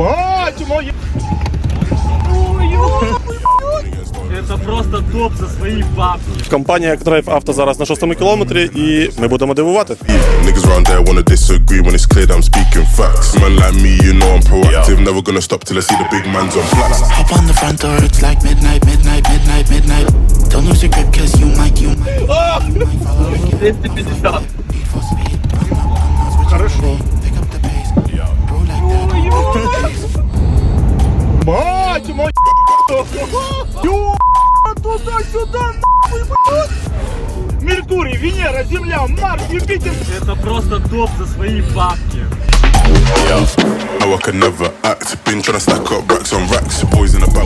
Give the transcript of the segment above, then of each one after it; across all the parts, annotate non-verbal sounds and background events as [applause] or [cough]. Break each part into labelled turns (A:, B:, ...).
A: Мать моя!
B: Это просто топ за свои бабки.
A: Компанія Drive Auto зараз на шостому кілометрі, і ми будемо дивувати.
C: Niggas around there wanna disagree when it's clear that I'm speaking facts. Man like me, you know I'm proactive. Never gonna stop till I see the big man's on flats.
D: Hop on the front door, it's like midnight, midnight, midnight, midnight. Don't lose your grip, cause you might, you might. you might fall out again.
B: 250.
A: Туда-сюда, нахуй, блядь! Меркурий, Венера, Земля, Марс, Юпитер!
B: Это просто топ за свои бабки.
C: No, I can never act. Been trying to stack up racks on racks. Boys in the back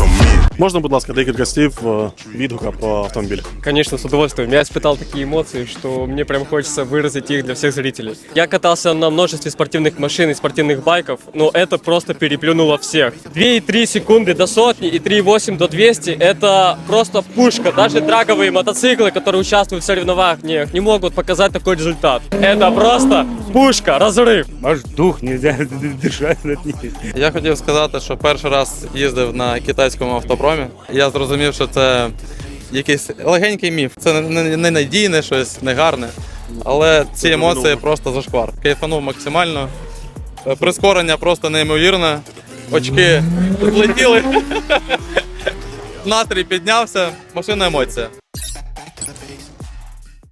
C: on me.
A: Можна, будь ласка, декілька слів е, відгука по автомобілю?
E: Конечно, с удовольствием. Я испытал такие эмоции, что мне прям хочется выразить их для всех зрителей. Я катался на множестве спортивных машин и спортивных байков, но это просто переплюнуло всех. 2,3 секунды до сотни и 3,8 до 200 – это просто пушка. Даже драговые мотоциклы, которые участвуют в соревнованиях, не могут показать такой результат. Это просто пушка, разрыв.
F: Аж дух нельзя [laughs] дышать над ним.
G: Я хотів сказати, що перший раз їздив на китайському автопромі. Я зрозумів, що це якийсь легенький міф. Це не, не, не надійне щось, не гарне. Але ці емоції просто зашквар. Кайфанув максимально. Е, Прискорення просто неймовірне. Очки [laughs] злетіли. [laughs] Настрій піднявся, машина емоція.